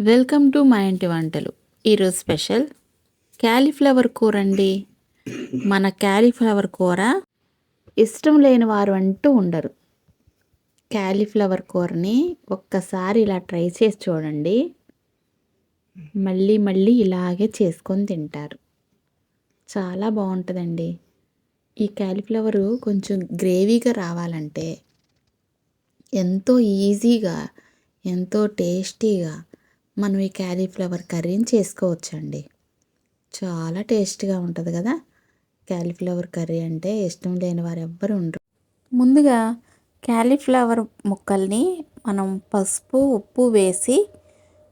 Welcome to మా ఇంటి వంటలు. ఈరోజు స్పెషల్ క్యాలీఫ్లవర్ కూర అండి మన క్యాలీఫ్లవర్ కూర ఇష్టం లేని వారు అంటూ ఉండరు. క్యాలీఫ్లవర్ కూరని ఒక్కసారి ఇలా ట్రై చేసి చూడండి. మళ్ళీ మళ్ళీ ఇలాగే చేసుకొని తింటారు. చాలా బాగుంటుందండి. ఈ క్యాలీఫ్లవరు కొంచెం గ్రేవీగా రావాలంటే ఎంతో ఈజీగా ఎంతో టేస్టీగా మనం ఈ క్యాలీఫ్లవర్ కర్రీని చేసుకోవచ్చండి. చాలా టేస్ట్గా ఉంటుంది కదా? క్యాలీఫ్లవర్ కర్రీ అంటే ఇష్టం లేని వారు ఎవ్వరు ఉండరు. ముందుగా క్యాలీఫ్లవర్ ముక్కల్ని మనం పసుపు ఉప్పు వేసి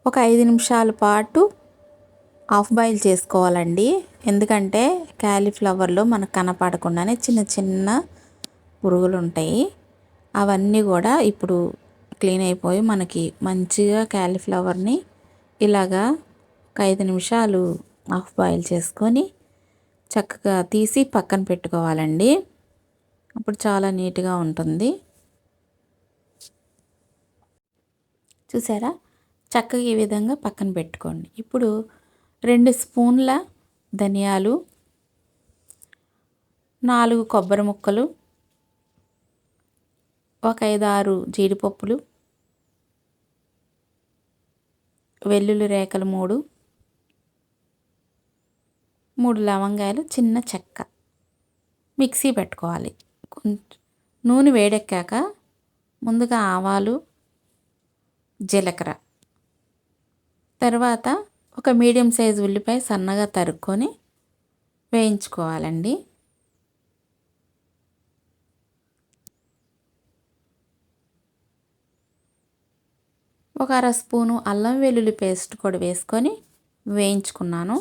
ఒక ఐదు నిమిషాల పాటు ఆఫ్ బాయిల్ చేసుకోవాలండి. ఎందుకంటే క్యాలీఫ్లవర్లో మనకు కనపడకుండానే చిన్న చిన్న పురుగులు ఉంటాయి. అవన్నీ కూడా ఇప్పుడు క్లీన్ అయిపోయి మనకి మంచిగా క్యాలీఫ్లవర్ని ఇలాగా ఒక ఐదు నిమిషాలు హాఫ్ బాయిల్ చేసుకొని చక్కగా తీసి పక్కన పెట్టుకోవాలండి. అప్పుడు చాలా నీట్గా ఉంటుంది. చూసారా? చక్కగా ఈ విధంగా పక్కన పెట్టుకోండి. ఇప్పుడు రెండు స్పూన్ల ధనియాలు నాలుగు కొబ్బరి ముక్కలు ఒక ఐదు ఆరు జీడిపప్పులు వెల్లుల్లి రేఖలు మూడు. మూడు లవంగాయలు చిన్న చెక్క. మిక్సీ పెట్టుకోవాలి. కొంచెం నూనె వేడెక్కాక ముందుగా ఆవాలు జీలకర్ర. తర్వాత ఒక మీడియం సైజు ఉల్లిపాయ సన్నగా తరుక్కొని వేయించుకోవాలండి. ఒక అర స్పూను అల్లం వెల్లుల్లి పేస్ట్ కూడా వేసుకొని వేయించుకున్నాను.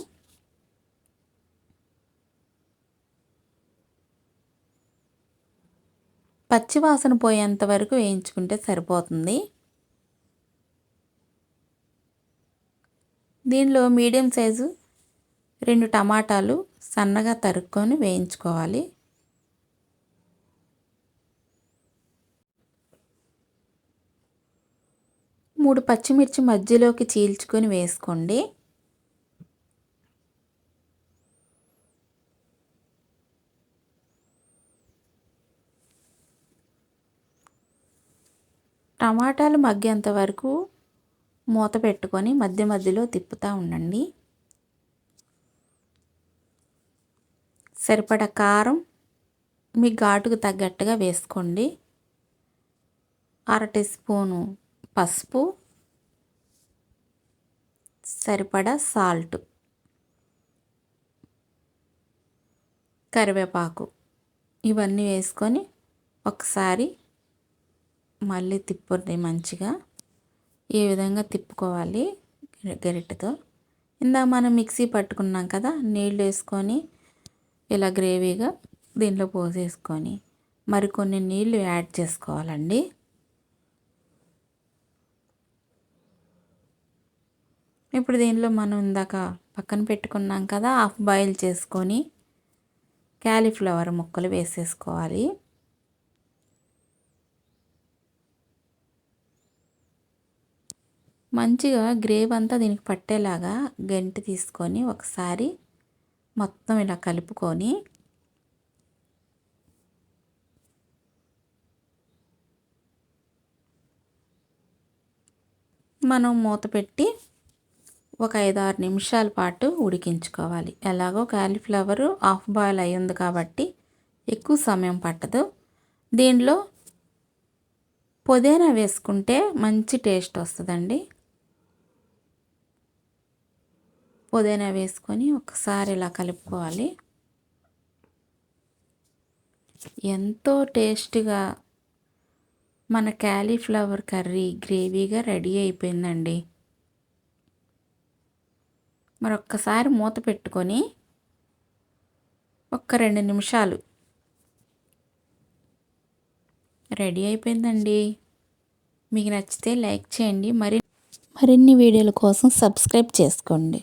పచ్చివాసన పోయేంత వరకు వేయించుకుంటే సరిపోతుంది. దీనిలో మీడియం సైజు రెండు టమాటాలు సన్నగా తరుక్కొని వేయించుకోవాలి. మూడు పచ్చిమిర్చి మధ్యలోకి చీల్చుకొని వేసుకోండి. టమాటాలు మగ్గేంత వరకు మూత పెట్టుకొని మధ్య మధ్యలో తిప్పుతూ ఉండండి. సరిపడ కారం మీ ఘాటుకు తగ్గట్టుగా వేసుకోండి. అర టీ స్పూను పసుపు సరిపడా సాల్ట్ కరివేపాకు. ఇవన్నీ వేసుకొని ఒకసారి మళ్ళీ తిప్పండి మంచిగా. ఈ విధంగా తిప్పుకోవాలి గరిటెతో. ఇందాక మనం మిక్సీ పట్టుకున్నాం కదా నీళ్ళు వేసుకొని ఇలా గ్రేవీగా దీంట్లో పోసేసుకొని మరికొన్ని నీళ్ళు యాడ్ చేసుకోవాలండి. ఇప్పుడు దీనిలో మనం ఇందాక పక్కన పెట్టుకున్నాం కదా హాఫ్ బాయిల్ చేసుకొని క్యాలీఫ్లవర్ ముక్కలు వేసేసుకోవాలి. మంచిగా గ్రేవ్ అంతా దీనికి పట్టేలాగా గంటి తీసుకొని ఒకసారి మొత్తం ఇలా కలుపుకొని మనం మూత పెట్టి ఒక ఐదు ఆరు నిమిషాల పాటు ఉడికించుకోవాలి. ఎలాగో కాలీఫ్లవర్ హాఫ్ బాయిల్ అయ్యింది కాబట్టి ఎక్కువ సమయం పట్టదు. దీనిలో పుదీనా వేసుకుంటే మంచి టేస్ట్ వస్తుందండి. పుదీనా వేసుకొని ఒకసారి ఇలా కలుపుకోవాలి. ఎంతో టేస్ట్గా మన క్యాలీఫ్లవర్ కర్రీ గ్రేవీగా రెడీ అయిపోయిందండి. మరొక్కసారి మూత పెట్టుకొని ఒక్క రెండు నిమిషాలు. రెడీ అయిపోయిందండి. మీకు నచ్చితే లైక్ చేయండి. మరి మరిన్ని వీడియోల కోసం సబ్స్క్రైబ్ చేసుకోండి.